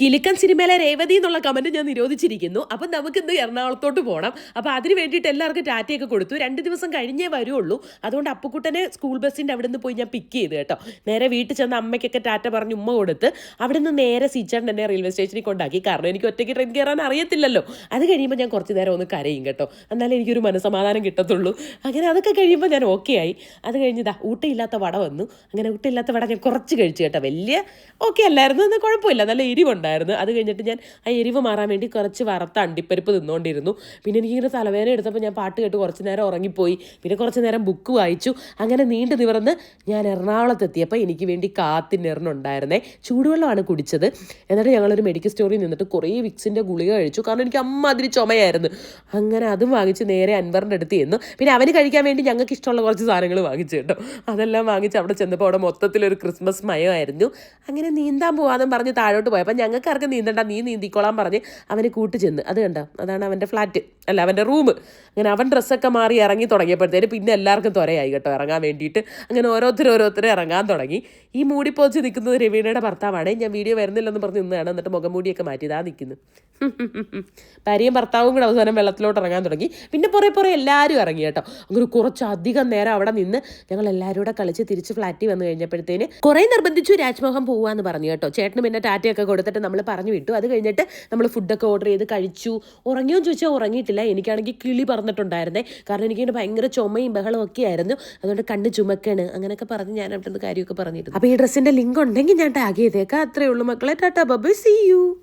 കിലുക്കൻ സിനിമയിലെ രേവതി എന്നുള്ള കമന്റ് ഞാൻ നിരോധിച്ചിരിക്കുന്നു. അപ്പം നമുക്ക് ഇന്ന് എറണാകുളത്തോട്ട് പോകണം അപ്പോൾ അതിന് വേണ്ടിയിട്ട് എല്ലാവർക്കും ടാറ്റയൊക്കെ കൊടുത്തു. രണ്ട് ദിവസം കഴിഞ്ഞേ വരുള്ളൂ. അതുകൊണ്ട് അപ്പുക്കുട്ടനെ സ്കൂൾ ബസ്സിന്റെ അവിടെ നിന്ന് പോയി ഞാൻ പിക്ക് ചെയ്ത് കേട്ടോ. നേരെ വീട്ടിൽ ചെന്ന് അമ്മയ്ക്കൊക്കെ ടാറ്റ പറഞ്ഞ് ഉമ്മ കൊടുത്ത് അവിടെ നിന്ന് നേരെ സീച്ചേട്ടൻ എന്നെ റെയിൽവേ സ്റ്റേഷനിൽ കൊണ്ടാക്കി. കാരണം എനിക്ക് ഒറ്റയ്ക്ക് ട്രെയിൻ കയറാൻ അറിയത്തില്ലല്ലോ. അത് കഴിയുമ്പോൾ ഞാൻ കുറച്ച് നേരം ഒന്ന് കരയും കേട്ടോ. എന്നാലേ എനിക്കൊരു മനസ്സമാധാനം കിട്ടത്തുള്ളൂ. അങ്ങനെ അതൊക്കെ കഴിയുമ്പോൾ ഞാൻ ഓക്കെ ആയി. അത് കഴിഞ്ഞതാ ഊട്ടയില്ലാത്ത വട വന്നു. അങ്ങനെ ഊട്ടയില്ലാത്ത വട ഞാൻ കുറച്ച് കഴിച്ചു കേട്ടോ. വലിയ ഓക്കെ അല്ലായിരുന്നു. എന്നാൽ കുഴപ്പമില്ല. നല്ല എരിവുണ്ടായിരുന്നു അത് കഴിഞ്ഞിട്ട് ഞാൻ ആ എരിവ് മാറാൻ വേണ്ടി കുറച്ച് വറുത്ത അണ്ടിപ്പരിപ്പ് തിന്നുകൊണ്ടിരുന്നു പിന്നെ എനിക്കിങ്ങനെ തലവേദന എടുത്തപ്പോൾ ഞാൻ പാട്ട് കേട്ട് കുറച്ച് നേരം ഉറങ്ങിപ്പോയി. പിന്നെ കുറച്ച് നേരം ബുക്ക് വായിച്ചു. അങ്ങനെ നീണ്ടു നിവർന്ന് ഞാൻ എറണാകുളത്തെത്തിയപ്പോൾ എനിക്ക് വേണ്ടി കാത്തിനിറന്നുണ്ടായിരുന്നേ ചൂടുവെള്ളമാണ് കുടിച്ചത്. എന്നിട്ട് ഞങ്ങളൊരു മെഡിക്കൽ സ്റ്റോറിൽ നിന്നിട്ട് കുറേ വിക്സിന്റെ ഗുളിക കഴിച്ചു. കാരണം എനിക്ക് അമ്മ അമ്മാതിരി ചുമയായിരുന്നു. അങ്ങനെ അതും വാങ്ങിച്ച് നേരെ അൻവറിന്റെ അടുത്ത് ചെന്നു. പിന്നെ അവന് കഴിക്കാൻ വേണ്ടി ഞങ്ങൾക്ക് ഇഷ്ടമുള്ള കുറച്ച് സാധനങ്ങൾ വാങ്ങിച്ചു കേട്ടോ. അതെല്ലാം വാങ്ങിച്ച് അവിടെ ചെന്നപ്പോൾ അവിടെ മൊത്തത്തിലൊരു ക്രിസ്മസ് മയമായിരുന്നു. അങ്ങനെ നീന്താൻ പോകാമെന്നും പറഞ്ഞ് താഴോട്ട് പോയപ്പോൾ ഞങ്ങൾക്ക് ആർക്കും നീന്തണ്ട നീ നീന്തിക്കോളാൻ പറഞ്ഞ് അവന് കൂട്ടു ചെന്ന് അത് കണ്ടോ അതാണ് അവന്റെ ഫ്ലാറ്റ് അല്ല അവന്റെ റൂം അങ്ങനെ അവൻ ഡ്രസ്സൊക്കെ മാറി ഇറങ്ങി തുടങ്ങിയപ്പോഴത്തേന് പിന്നെ എല്ലാവർക്കും ത്വരയായി കേട്ടോ. ഇറങ്ങാൻ വേണ്ടിയിട്ട് അങ്ങനെ ഓരോരുത്തർ ഓരോരുത്തർ ഇറങ്ങാൻ തുടങ്ങി. ഈ മൂടിപ്പോച്ച് നിൽക്കുന്നത് രവീണയുടെ ഭർത്താവാണ്. ഞാൻ വീഡിയോ വരുന്നില്ലെന്ന് പറഞ്ഞ് നിന്നതാണ്. എന്നിട്ട് മുഖം മൂടിയൊക്കെ മാറ്റി. ഇതാ നിൽക്കുന്നു. ഭാര്യയും ഭർത്താവും കൂടെ അവസാനം വെള്ളത്തിലോട്ട് ഇറങ്ങാൻ തുടങ്ങി. പിന്നെ പുറേ പുറേ എല്ലാവരും ഇറങ്ങി കേട്ടോ. അങ്ങനെ കുറച്ചധികം നേരം അവിടെ നിന്ന് ഞങ്ങൾ എല്ലാവരും കൂടെ കളിച്ച് തിരിച്ച് ഫ്ലാറ്റിൽ വന്നു കഴിഞ്ഞപ്പോഴത്തേന് കുറേ നിർബന്ധിച്ചു രാജ്മോഹൻ പോവാന്ന് പറഞ്ഞു കേട്ടോ. ചേട്ടന് പിന്നെ ടാറ്റയൊക്കെ കൊടുത്തിട്ട് നമ്മൾ പറഞ്ഞു വിട്ടു. അത് കഴിഞ്ഞിട്ട് നമ്മൾ ഫുഡൊക്കെ ഓർഡർ ചെയ്ത് കഴിച്ചു. ഉറങ്ങിയോ ചോദിച്ചാൽ ഉറങ്ങിയിട്ടില്ല. എനിക്കാണെങ്കിൽ കിളി പറഞ്ഞിട്ടുണ്ടായിരുന്നേ. കാരണം എനിക്ക് ഭയങ്കര ചുമയും ബഹളവും ഒക്കെ ആയിരുന്നു. അതുകൊണ്ട് കണ്ണ് ചുമക്കാണ്. അങ്ങനെയൊക്കെ പറഞ്ഞ് ഞാൻ അവിടെ നിന്ന് കാര്യമൊക്കെ പറഞ്ഞിരുന്നു. അപ്പോൾ ഈ ഡ്രസ്സിന്റെ ലിങ്ക് ഉണ്ടെങ്കിൽ ഞാൻ ടാഗ് ചെയ്തേക്കാം. അത്രേ ഉള്ളൂ മക്കളെ. Tata bye-bye C U